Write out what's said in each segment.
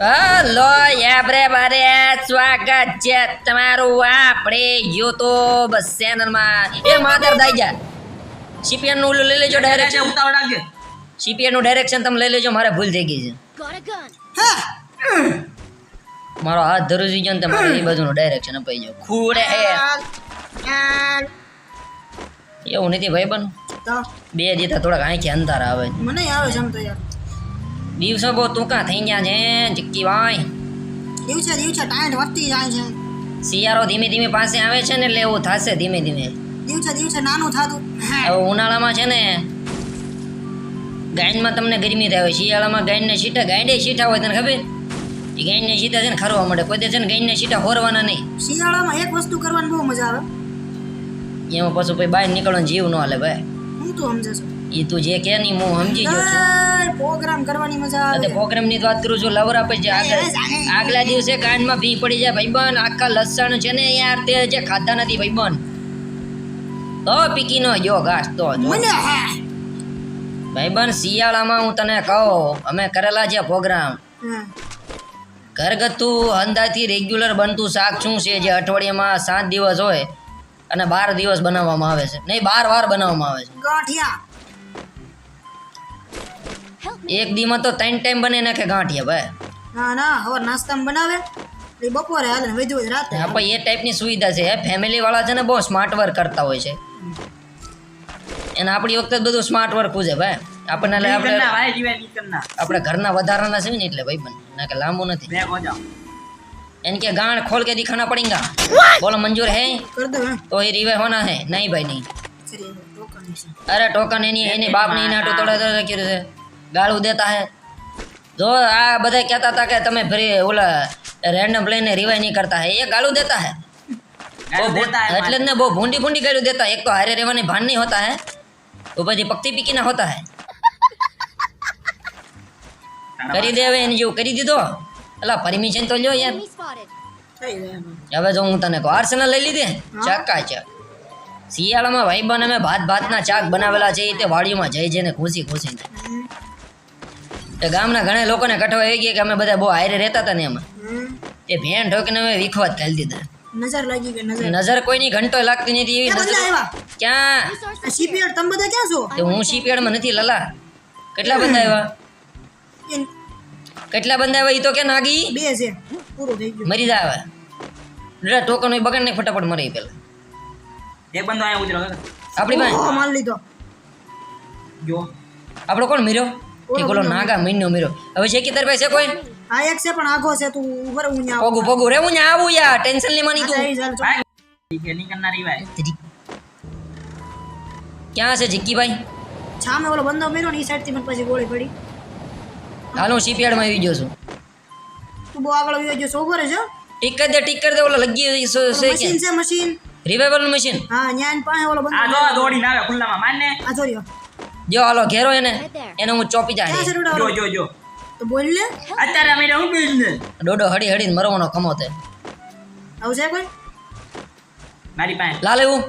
Hello યાબ્રે બારે સ્વાગત છે તમારું આપણે યુટ્યુબ ચેનલમાં. એ માધર જા. સીપીએનનું લઈ લેજો ડાયરેક્શન ઉતાવળ રાખજે. સીપીએનનું ડાયરેક્શન તમે લઈ લેજો મારે ભૂલ થઈ ગઈ છે. મારો હાથ ધરુજી ગયો ને તમારે એ બાજુનું ડાયરેક્શન અપાઈ જાવ ખૂડે એવું નથી ભાઈ બન બે દીધા થોડાક આંખે અંધારા આવે. મને આવે છે આમ તો યાર દિવસો બહુ ટૂંકા થઈ ગયા છે ચિક્કી ભાઈ દિવસે દિવસે ટાઈટ વધતી જાય છે શિયાળો ધીમે ધીમે પાસે આવે છે ને એટલે એવું થશે ધીમે ધીમે દિવસે દિવસે નાનું થતું હવે ઉનાળામાં છે ને ગાયનમાં તમને ગરમી થાય શિયાળામાં ગાયને શીટા ગાયડે છીટા હોય તને ખબર એ ગાયને શીટા છે ને ખરવા મળે કોઈ દે છે ને ગાયને શીટા હોરવાના નહીં શિયાળામાં એક વસ્તુ કરવાની બહુ મજા આવે એમાં પછી ભાઈ બહાર નીકળવાનું જીવ ન હાલે ભાઈ હું તું સમજે એ તું જે કે નહીં હું સમજી ગયો છું પ્રોગ્રામ કરવાની મજા આવે. પ્રોગ્રામની વાત કરું છું લવર આપે છે આગળ આગલા દિવસે કાનમાં ભી પડી જાય ભાઈબંધ આખા લસણ છે ને યાર તે જે ખાધા નથી ભાઈબંધ. તો પીકી નો જો ઘાસ તો મને ભાઈબંધ શિયાળામાં હું તને કહું અમે કરેલા છે પ્રોગ્રામ. ઘરગથ્થુ અંદાજથી રેગ્યુલર બનતું શાક શું છે જે અઠવાડિયામાં સાત દિવસ હોય અને બાર દિવસ બનાવવામાં આવે છે. નહીં બાર વાર બનાવવામાં આવે ગાંઠિયા. છે એક દીમાં તો ત્રણ ટાઈમ બને નાખે ગાંઠિયા ભાઈ. ના ના હવે નાસ્તામાં બનાવે. એ બપોરે હાલે ને વૈધું રાતે. હા આપણે એ ટાઈપની સુવિધા છે ફેમિલી વાળા છે ને બહુ સ્માર્ટ વર્ક કરતા હોય છે. એને આપણી વખતે જ બધું સ્માર્ટ વર્ક પૂછે ભાઈ. આપણને એટલે આપણે આપણે ઘરના વધારાના છે ને એટલે ભાઈ બન. ના કે લાંબુ નથી. એમ કે ગાંઠ ખોલ કે દિખાના પડેંગા બોલો મંજૂર હે? કર દો હે. તો એ રીવે હોના હે? નહીં ભાઈ નહીં. અરે ટોકન એની એની બાપની નાટો તોડે તોડે કર્યું છે. ગાળું દેતા હે. જો આ બધા કહેતા હતા કે તમે ફરી ઓલા રેન્ડમ લઈને રિવાય નહીં કરતા હે એ ગાળું દેતા હે. બહુ ભૂ- દેતા હે એટલે જ ને બહુ ભૂંડી ભૂંડી ગાળું દેતા એક તો હારે રહેવાની ભાન નહીં હોતા હે તો પછી પક્તિ પીકી ના હોતા હે. કરી દે હવે એની જેવું કરી દીધો. અલા પરમિશન તો લ્યો યાર. Enemy spotted. થઈ જાય એમ. હવે જો હું તને કહું આર્સેનલ લઈ લીધે? ચાકા ચા શિયાળામાં ભાઈબંધ અમે ભાત ભાતના ચાક બનાવેલા છે એ તે વાડીઓમાં જઈ જઈને ખુશી ખુશીને હમ. તે ગામના ઘણા લોકોને કઠવા આવી ગયા કે અમે બધા બહુ હારે રહેતા હતા ને એમાં. એ તે ભેણ ઠોકીને અમે વિખવાત કરી દીધા. નજર લાગી ગઈ નજર. નજર કોઈની ઘંટો લાગતી નથી એવી ક્યાં નજર ક્યાં? Resources. તમે બધા ક્યાં છો? તે હું માં નથી લલા. કેટલા બંદા આવ્યા? કેટલા બંદા આવ્યા એ તો કે નાગી? બે છે. પૂરો થઈ ગયો. મરી જાય ડરા ટોકન હોય બગાડ ને ફટાફટ મરી પેલા. એક બંદો આયા ઉતરો આપણી પાસે. માલ લીધો. જો. આપણો કોણ મીર્યો? ઠીક ઓલો નાગા મહિનો મીરો. હવે છે કે તારી કોઈ? આ એક છે પણ આખો છે તું ઉપર હું ન્યા પગુ પોગું. રે હું ન્યા આવું યાર. ટેન્શન લે માની તું. ગેલી ચાલ. ભાઈ. ક્યાં છે નીકળના ભાઈ છે સામે ઓલો બંદો મેરો ને ઈ સાઈડથી મને પછી ગોળી પડી. હાલો હું શિપયાર્ડમાં આવી ગયો છું. તું બહુ આગળ આવી ગયો છો ઊભો રહેજો. ટીક કર દે ટીક કર દે ઓલો લગી છે મશીન છે મશીન રિવાઇવલ મશીન હા ન્યાન પાસે ઓલો બંદો આ દોડી ના આવે ખુલ્લામાં. મારને આ જોયો જો હાલો ઘેરો એને. એને હું ચોપી જાય જો જો જો. તો બોલ ને. અત્યારે અમે હું ને. ડોડો હડી હડીને મરવાનો ખમો તે આવું છે કોઈ? મારી પાસે. લાલે હું.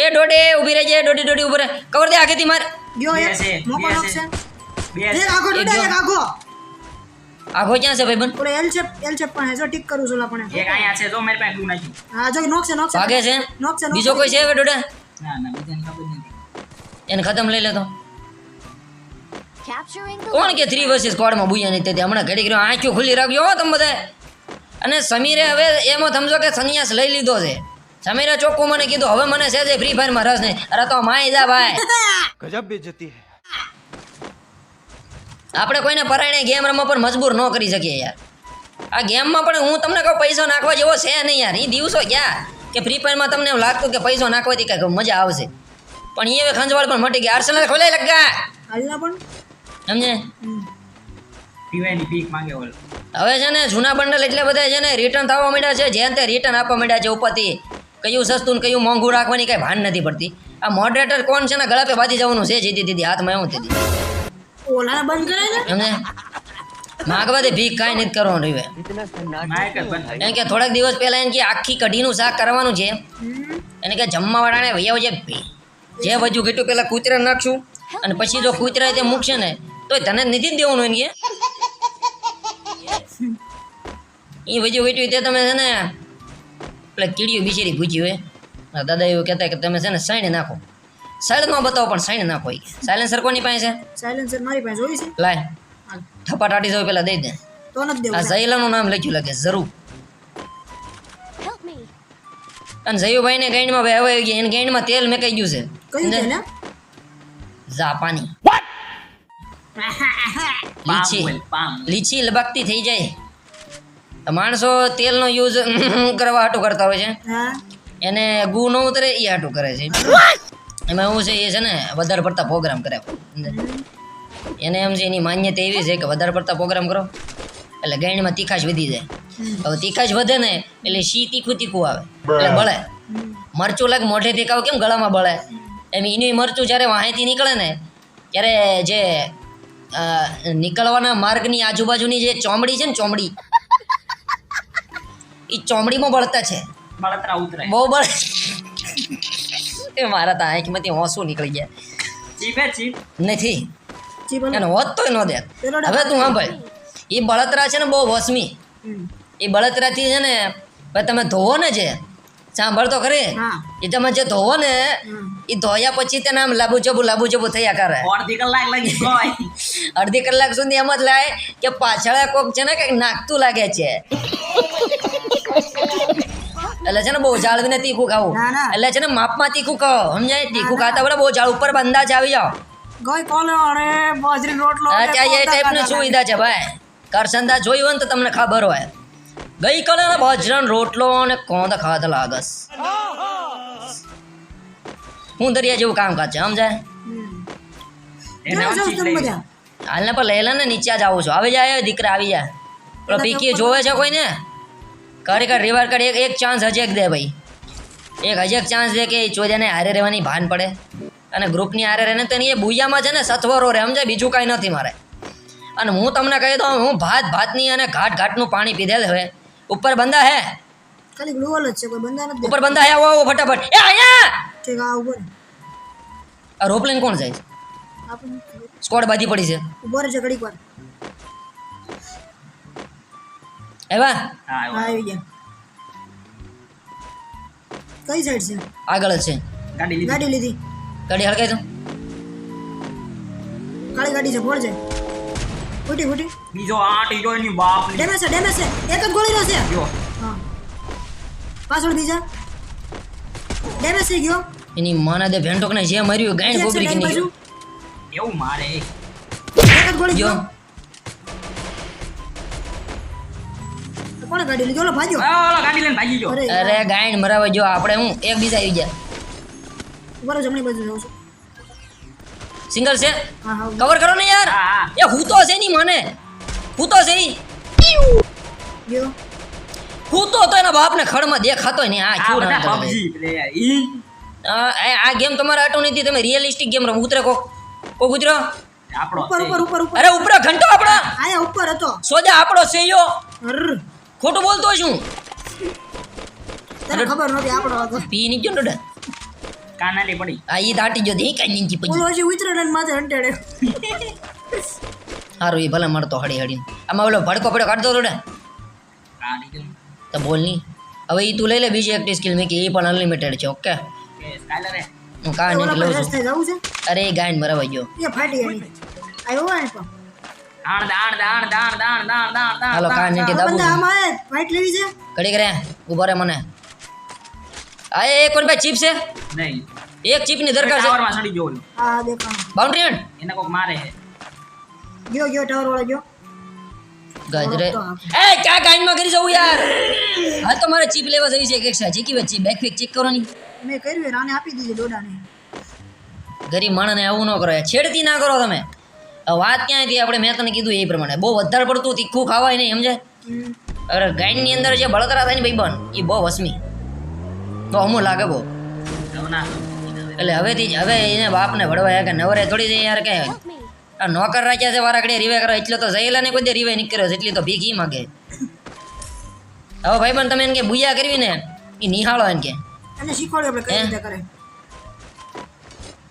એ ડોડે ઊભી રહેજે ડોડી ડોડી ઊભી રહે. કવર દે આગેથી માર. ગયો એક. મોકો બે નોક છે. બે આગો ડોડે એક આગો આઘો ક્યાં છે ભાઈબંધ? ઓલે એલ શેપ એલ શેપ પણ જો ટીક કરું છું લા પણ એક આયા છે જો મારી પાસે ગ્લુ નાખી હા જો નોક છે નોક છે ભાગે છે? નોક છે બીજો કોઈ છે હવે ડોડા? ના ના બીજાને ખબર નથી. એને ખતમ લઈ લેતો. કોણ કે થ્રી વર્સિસ સ્કોડમાં બુયા નહીં તેથી હમણાં ઘડી ગયો આંખ્યું ખુલ્લી રાખજો તમે બધા અને સમીરે હવે એમાં સમજો કે સંન્યાસ લઈ લીધો છે. સમીરે ચોખ્ખું મને કીધું હવે મને છે જે ફ્રી ફાયરમાં રસ નહીં. અરે તો માય જા ભાઈ. ગજબ બેજતી આપણે કોઈને પરાયણે ગેમ રમવા પર મજબૂર ન કરી શકીએ યાર. આ ગેમમાં પણ હું તમને કહું પૈસો નાખવા જેવો છે નહીં યાર. એ દિવસો ક્યાં? કે ફ્રી ફાયરમાં તમને એમ લાગતું કે પૈસો નાખવાથી કઈ મજા આવશે. પણ એ હવે ખંજવાળ પણ મટી ગયા. આર્સેનલ ખોલાઈ લગા હાલના પણ? સમજે? પીવાની પીક માંગે ઓલો હવે છે ને જૂના બંડલ એટલે બધા છે ને રિટર્ન થવા માંડ્યા છે. જેમ તે રિટર્ન આપવા માંડ્યા છે ઉપરથી. કયું સસ્તું ને કયું મોંઘું રાખવાની કઈ ભાન નથી પડતી. આ મોડરેટર કોણ છે ને ગળા પે બાજી જવાનું છે જીતી દીધી હાથમાં એવું દીધી ઓલા બંધ કરે ને સમજે? માગવાથી ભીખ કાંઈ નથી કરવાનું બંધ એમ કે થોડાક દિવસ પહેલા એમ કે આખી કઢીનું શાક કરવાનું છે. એને કે જમવાવાળાને વૈયા જે જે વજુ ઘટ્યું પહેલાં કૂતરા નાખશું. અને પછી જો કૂતરા તે મૂકશે ને તો તને નથી દેવાનું એને કે? એ વજુ વેટ્યું તે તમે છે ને પેલા કીડીઓ બિચારી ભૂજી હોય. દાદા એવું કહેતા કે તમે છે ને સાઈણે નાખો. સાઈડ ન બતાવો પણ સાઈણે નાખો એ સાયલેન્સર કોની પાસે છે? સાયલેન્સર મારી પાસે જોઈ છે. લાય. થપાટાટી જવું પેલા દઈ દે. તો નથી આ દેવું ઝૈલાનું નામ લખ્યું લાગે જરૂર અને જયુભાઈ ને ગાઈડમાં ભાઈ હવે આવી ગયા એને ગાઈડમાં તેલ મેકાઈ ગયું છે. કયું છે ને જાપાની લીચી લીચી લબકતી થઈ જાય. તો માણસો તેલનો યુઝ કરવા હાટું કરતા હોય છે. એને ગુ ન ઉતરે એ હાટું કરે છે. એમાં એવું છે એ છે ને વધારે પડતા પ્રોગ્રામ કરે. એને એમ છે એની માન્યતા એવી છે કે વધારે પડતા પ્રોગ્રામ કરો. એટલે ગાયણીમાં તીખાશ વધી જાય. હવે તીખાશ વધે ને એટલે શી તીખું તીખું આવે. એટલે બળે. મરચું લાગે મોઢે દેખાવ કેમ ગળામાં બળે? એમ એની મરચું જ્યારે વાંહેથી નીકળે ને ત્યારે જે નીકળવાના માર્ગની આજુબાજુની જે ચોમડી છે ને ચોમડી એ ચોમડીમાં બળતા છે. બળતરા ઉતરે બહુ બળ એ મારા તા આંખમાંથી હોંસું નીકળી ગયા. ચીપે ચીપ. નથી. જી એને હોત તોય ન દે. હવે તું સાંભળ. એ બળતરા છે ને બહુ વસમી. એ બળતરાથી છે ને ભાઈ તમે ધોવો ને જે સાંભળ તો ખરી. એ તમે જે ધોવો ને એ ધોયા પછી તેને આમ લાબુ ચબુ લાબુ ચબુ થયા કરે. અડધી કલાક લાગી અડધી કલાક સુધી એમ જ લાય કે પાછળ કોક છે ને કંઈક નાખતું લાગે છે. એટલે છે ને બહુ જાળવીને તીખું ખાવું. એટલે છે ને માપમાં તીખું ખાવ સમજાય? તીખું ખાતા બરાબર બહુ જાળ ઉપર બંધા જ આવી જાઓ. ગઈ કોલો અરે બાજરી રોટલો ત્યાં એ ટાઈપની સુવિધા છે ભાઈ. કરસંદા જોયું હોય ને તો તમને ખબર હોય. ગઈકાલે બાજરાનો રોટલો અને કોંદા ખાતા લાગસ. હું દરિયા જેવું કામ કાજ છે સમજાય? ચીપ તમે લઈ લે ને નીચે જ આવું છું. આવી જાય દીકરા આવી જાય. પેલો પીકી જોવે છે કોઈને? કર રિવાર કર. એક એક ચાન્સ હજી એક દે ભાઈ. એક હજી એક ચાન્સ દે કે એ ચોદ્યાને હારે રહેવાની ભાન પડે. અને ગ્રુપની હારે રહે ને તેની એ બુયામાં છે ને સથવરો રહે સમજાય? બીજું કાંઈ નથી મારે. અને હું તમને કહી દઉં હું ભાત ભાતની અને ઘાટ ઘાટનું પાણી પીધેલ હવે ઉપર બંદા હે. ખાલી ગ્લોવલ જ છે કોઈ બંદા નથી. ઉપર બંદા હે આવો આવો ફટાફટ. એ અહીંયા! ઠીક આ ઉપર. આ રોપલેન કોણ જાય છે? સ્કોડ બાજી પડી છે. ઉપર છે ઘડી પર એવા હા આવી ગયા. કઈ સાઈડ છે? આગળ જ છે. ગાડી લીધી. ગાડી લીધી. ગાડી હળગાઈ દો. કાળી ગાડી છે ફોડ છે. ફૂટી ફૂટી બીજો આઠ હીરો એની બાપ ડેમેજ છે ડેમેજ છે. એક જ ગોળીનો છે. જો. હા. પાછળ બીજા. ડેમેજ થઈ ગયો. એની માના દે ભેંટોકને જે માર્યું ગાયણ ગોબરી કે નહીં એવું મારે. એક જ ગોળી જો. ગયો. કોણે ગાડી લીધો? ઓલો ભાગ્યો. હા ઓલો ગાડી લઈને ભાગી ગયો. અરે ગાઈન મરાવા જો આપણે હું એક બીજા આવી ગયા. ઊભા જમણી બાજુ જાઉં છું. સિંગલ છે? હા હા કવર કરો ને યાર. એ હું તો છે ની મને. હું તો છે હું તો તો એના બાપને ખડમાં દેખાતો ને આ ક્યું. ઈ. આ આ ગેમ તમારે આટો નથી. તમે રિયલિસ્ટિક ગેમ રમો. ઉતરે કોક. કોક ઉતરો. આપણો ઉપર. ઉપર ઉપર ઉપર. અરે ઉપર ઘંટો આપણો. આયા ઉપર હતો. સોજા આપણો છે યો. ખોટું બોલતો છું તને ખબર નથી આપણો હતો. પી ની ગયો ને કાનાલી પડી. આ ઈ દાટી જો ધી કાઈ નીચી પડી. ઓલો હજી ઉતરે ને માથે હંટેડે સારું એ ભલે મળતો હળી હળી આમાં ઓલો ભડકો પડ્યો કાઢતો હતો ને. તો બોલ નહીં હવે એ તું લઈ લે બીજી એક્ટિવ સ્કિલ મેં કે એ પણ અનલિમિટેડ છે ઓકે? હું કાં નહીં લઉં છું. અરે ગાયન મરાવા ગયો. એ ફાટી એની આવ્યો હોય પણ. આણ દાણ દાણ દાણ દાણ દાણ દાણ દાણ હાલો કાન નીચે દાબુ બંદા આમાં લેવી છે? ઘડી કરે ઊભો રે મને. આ એ કોણ ભાઈ ચીપ છે? નહીં. એક ચીપની દરકાર છે. ટાવરમાં ચડી ગયો. આ દેખાણ. બાઉન્ડ્રી એન્ડ એને કોક મારે છે. ગયો ગયો ટાવર વાળો ગયો. ગાજરે. એ ક્યાં ગાઈનમાં કરી જવું યાર? હા તો મારે ચીપ લેવા જવી છે એક એક્સ્ટ્રા ચીકી વચ્ચે બેક ફેક ચેક કરો મેં કર્યું રાને આપી દીધી ડોડાને ગરીબ માણસને આવું ન કરો છેડતી ના કરો તમે. વાત ક્યાં હતી આપણે મેં તને કીધું એ પ્રમાણે. બહુ વધારે પડતું તીખું ખાવાય નહીં સમજે હમ. અરે ગાઈનની અંદર જે બળતરા થાય ને ભાઈ બન એ બહુ વસમી. તો અમું લાગે બહુ. ના. એટલે હવેથી જ હવે એને બાપને ભળવા કે નવરે થોડી દે યાર કે Help me. આ નોકર રાખ્યા છે વારાકડે રીવે કરો એટલે તો જયેલા ને કોઈ દે રીવે નીકળ્યો છે એટલી તો ભીખ ઈ માગે. હવે ભાઈ પણ તમે એને કે બુયા કરવી ને એ નિહાળો એને કે. એને શીખવાડ્યું આપણે કઈ હે? રીતે કરે.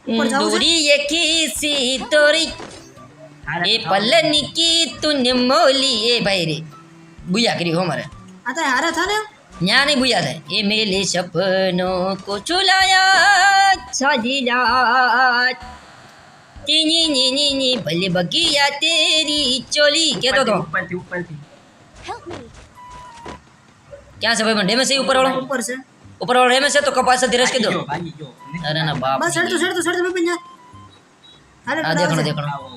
ઉપર જાવું છે? દૂરી એકી સી તોરી. હારે એ પલ્લની કી તું મોલી. એ ભાઈ રે બુયા કરી હો મારે. આ તો હારે થા ને ન્યા નહીં બુયા થાય એ મેલે સપનો કો ચુલાયા સાજીલા તીની ની ની ની ભલે બગિયા તેરી ચોલી કેતો તો ઉપરથી ઉપરથી Help me. ક્યાં છે ભાઈ પણ ડેમેજ છે ઉપર વાળો ઉપર છે ઉપર વાળો ડેમેજ છે તો કપાસ ધીરજ ભાગી કીધો ગયો, ભાગી ગયો. અરે ના બાપ બસ સડતું સડતું સડતું બપન જા હારે આ દેખણો દેખણો આવો.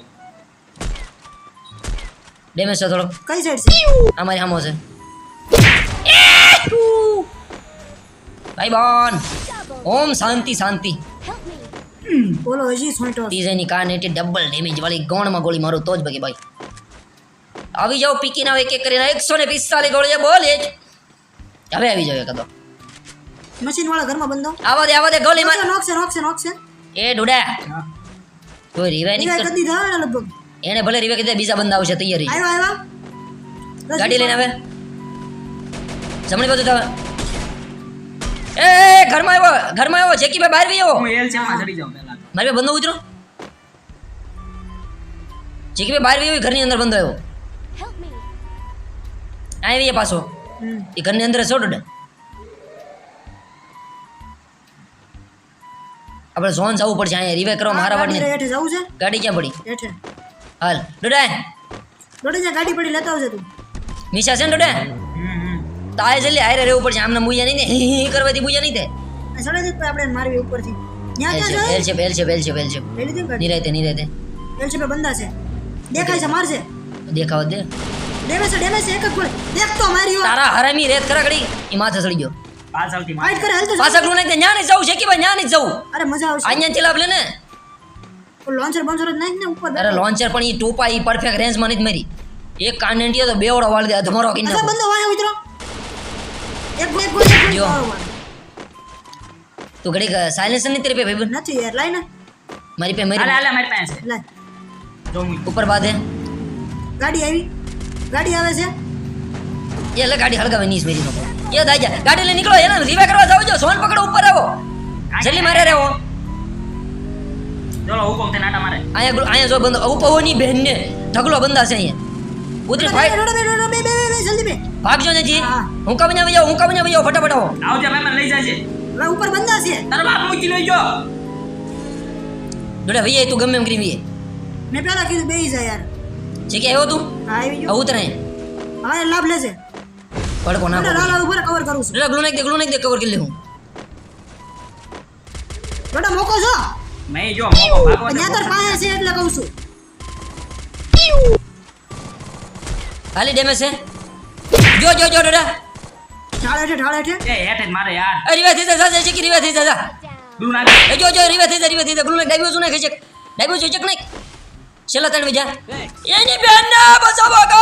ડેમેજ છે થોડો કઈ સાઈડ છે અમારી સામો છે ભાઈ બોન ઓમ શાંતિ શાંતિ. બોલો હજી સોઈટો તીજેની કાન નેટી ડબલ ડેમેજ વાળી ગોણમાં ગોળી મારું તો જ બગી ભાઈ. આવી જાઓ પીકી ના એક એક કરીને એકસો ને પિસ્તાલીસ ગોળી બોલે જ. હવે આવી જાવ કદો મશીન વાળા ઘરમાં બંધો? આવા દે આવા દે ગોળી માર. નોક છે નોક છે નોક છે એ ડુડા. કોઈ રીવાય નહીં કર દીધા લગભગ. એને ભલે રિવાય કીધે બીજા બંધ આવશે તૈયારી. આવ્યો આવ્યો. ગાડી લઈને આવે. જમણી બાજુ થાવ એ ઘરમાં આવ્યો ઘરમાં આવ્યો જેકી ભાઈ બહાર આવ્યો હું એલ ચામાં ચડી જાઉં પહેલા મારે બંધો ઉતરો. જેકી ભાઈ બહાર આવ્યો ઘરની અંદર બંધો આવ્યો. આવી પાછો. એ ઘરની અંદર છોડ ડોડે આપણે ઝોન જવું પડશે અહીંયા. રિવે કરવા મારા વાડી હેઠે જવું છે? ગાડી ક્યાં પડી? હેઠે. હાલ ડોડા જા ગાડી પડી લેતા આવજે તું. નિશા છે ને ડોડા. તો આ જલ્દી હારે રહેવું પડશે. આમને મુયા નહીં ને. હી કરવાથી મુયા નહીં થાય સડે જ આપણે મારવી ઉપરથી. છે? નિરાયતે નિરાયતે. દેખાય છે મારશે. દેખાવ દે. ડેમેજ છે ડેમેજ છે એક જ ગોળી. દેખ તારા હરામી રેત ખરા ઘડી એ માથે ચડી ગયો. પાછળથી. કરે હાલ તો નહીં જવું છે કે ભાઈ ન્યા નહીં જવું? અરે મજા આવશે. અહીંયાથી લાভ લે ને. લોન્ચર બોન્ચર જ નાખ ને ઉપર અરે લોન્ચર પણ ઈ ટોપા ઈ પરફેક્ટ રેન્જમાં નથી મારી. એક કાંડેન્ટીઓ તો બેવડો વાળ દે અધમરો કીને અચ્છા બંધો વાય ઉતરો એક ગોળી એક ગોળી એક ગોળી જો. તું ઘડી સાયલેન્સરની તેરી પે ભાઈ નથી યાર લાઈ ને. મારી પે મારી હાલે, મારી પાસે છે. લાઈ જો હું. ઉપર બાદે ગાડી આવી. ગાડી આવે છે? એ એટલે ગાડી હળગાવે નીસ મેરી નો એ દાજા ગાડી લઈ નીકળો એને રીવા કરવા જાવ જો સોન પકડો ઉપર આવો. જલ્દી મારે રેવો ચલો હુકમ તે નાટા મારે. અહીંયા ગ્લુ- અહીંયા જો બંધ ઉપવોની બહેન ને ઢગલો બંધા છે અહીંયા. ઉતરી ફાઈટ બે, બે, બે, બે, બે, બે, બે, જલ્દી બે ભાગજો ને જી હા. હું કમ જાવ હું કમ જાવ ફટાફટ આવો આવજે ભાઈ મને લઈ જાજે હવે ઉપર બંધા છે તારો બાપ મૂકી લઈ જો દોડે ભૈયા તું ગમે એમ કરી વીએ મેં પેલા કીધું બેહી જા યાર છે કે આવ્યો તું હા આવી હવે ગયો ઉતરે હવે લાભ લેશે પડકો નાખો લાલ લાલ ઉપર કવર કરું છું દોડે ગ્લુ નાખ દે ગ્લુ નાખ દે કવર કરી લે હું બેટા મોકો છો મેં જો મોકો ભાગવા દે. ત્યાં તાર પાસે છે એટલે કહું છું ખાલી ડેમેજ છે જો જો જો દોડા ઢાળ હેઠે ઢાળ હેઠે એ હેઠે જ મારે યાર અરે રીવા થઈ જા છે કે રીવા થઈ જા Down. ડૂ નાખે. એ જો જો રીવા થઈ જા રીવા થઈ જા ગ્લુ નાખ ડાઈબો શું નાખે છે ડાઈબો શું ચક નાખ છેલ્લા ત્રણ બીજા એની બેન ના બચાવો કો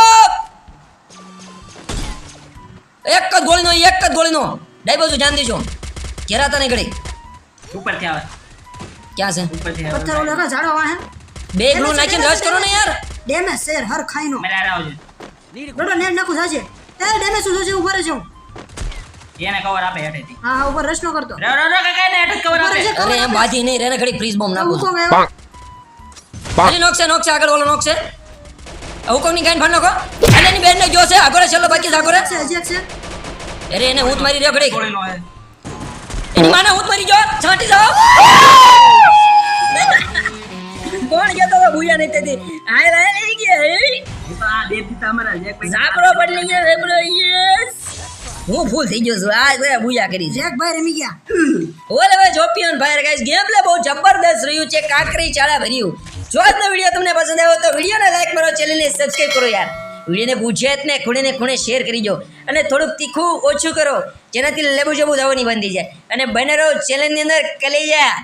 એક જ ગોળીનો એક જ ગોળીનો ડાઈબો શું ધ્યાન દેજો ઘેરાતા નહીં ઘડી ઉપરથી આવે ક્યાં છે ઉપરથી આવે. પથ્થર ઓલો કા ઝાડો વાહે બે ગ્લુ નાખીને રસ કરો ને યાર ડેમેજ શેર હર ખાઈનો મારે હારે આવજે બેટા નેટ નાખું જાજે. એ ડેમેજ શું થશે? ઉપર જ એને કવર આપે હેઠેથી. હા હા ઉપર રશ નો કરતો. રે રે રે કાકા એને હેઠે કવર આપે. અરે એમ બાજી નહીં રેને ઘડી ફ્રીઝ બોમ્બ નાખો ઉકો છું. ગયો નોક છે નોક છે આગળ ઓલો નોક છે હુકમની ગાઈન ભાંડ નાખો. અને એની બેન ને જો છે આગળ છેલ્લો બાકી છે આગળ છે હજી છે અરે એને હું મારી રહ્યો ઘડી. એની માને હું મારી જો છાંટી જાઓ. કોણ કેતો તો ભૂયા નહીં તેથી? આય રાય લઈ ગયા હે? હું આ દે દીધા જે પૈસા ઝાપડો બદલી ગયો ઝાપડો યસ. હું ફૂલ થઈ ગયો છું. આ કોઈ ભૂયા કરી જેક ભાઈ રમી ગયા. ઓલે ભાઈ જોપિયન ભાઈ ગાઈસ ગેમ પ્લે બહુ જબરદસ્ત રહ્યું છે કાકરી ચાળા ભર્યું. જો આજનો વીડિયો તમને પસંદ આવ્યો તો વિડીયોને લાઈક કરો ચેનલને સબસ્ક્રાઇબ કરો યાર. વિડીયોને ગુજરાતને ખૂણે ને ખૂણે શેર કરી દો. અને થોડુંક તીખું ઓછું કરો જેનાથી લેબુ જબુ થવાની બંધી જાય. અને બને રહો ચેનલની અંદર કલેજા.